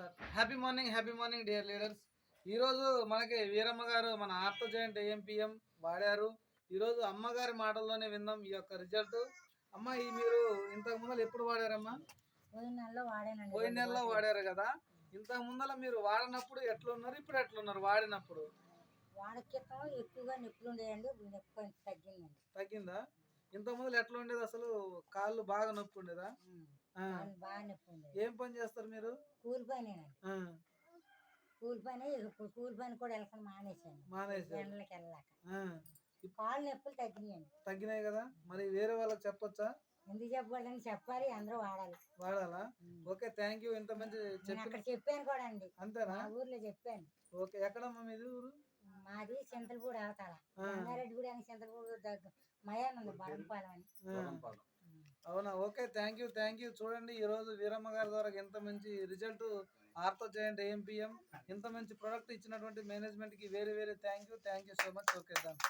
Start. Happy morning happy morning dear leaders ఈరోజు మనకి వీరమ్మ గారు మన ఆర్త జాయింట్ ఏఎంపిఎం వాడారు. ఈరోజు అమ్మగారి మాటల్లోనే విందాం ఈ యొక్క రిజల్ట్ అమ్మ ఈ మీరు ఇంతకు ముందర ఎప్పుడు వాడారమ్మా? పోయిన నెలలో వాడారు కదా. ఇంతకు ముందర మీరు వాడినప్పుడు ఎట్లున్నారు ఇప్పుడు ఎట్లున్నారు వాడినప్పుడు? వాడ క్రితం ఎక్కువగా నొప్పులు ఉండేయండి నొప్పి తగ్గిందండి. తగ్గిందా? ఇంతకు ముందర ఎట్లా ఉండేది అసలు? కాళ్ళు బాగా నొప్పి ఉండేదా ఏం పని చేస్తారు మీరు? కూలి ఆ, కూలి పని ఇప్పుడు కూలి పని కూడా వెళ్ళకుండా మానేశాను. ఎండలకి వెళ్ళాక కాళ్ళు నొప్పులు తగ్గినాయండి. తగ్గినాయి కదా? మరి వేరే వాళ్ళకి చెప్పొచ్చా? ఎందుకు చెప్పాలని చెప్పాలి అందరూ వాడాలి. వాడాలా. Okay thank you. ఇంత మంచి అక్కడ చెప్పాను కూడా అండి. అంతేనా? ఊర్లో చెప్పాను. ఓకే ఎక్కడమ్మా మీది ఊరు? మాది చింతలపూడి అవతాల. రంగారెడ్డి కూడా చింతలపూడి దగ్గర అని. అవునా? Okay thank you thank you చూడండి ఈ రోజు వీరమ్మ గారి ద్వారా ఎంత మంచి రిజల్ట్ ఆర్తో చేయండి ఏఎంపిఎం ఇంత మంచి ప్రోడక్ట్ ఇచ్చినటువంటి మేనేజ్మెంట్కి very very thank you thank you so much okay than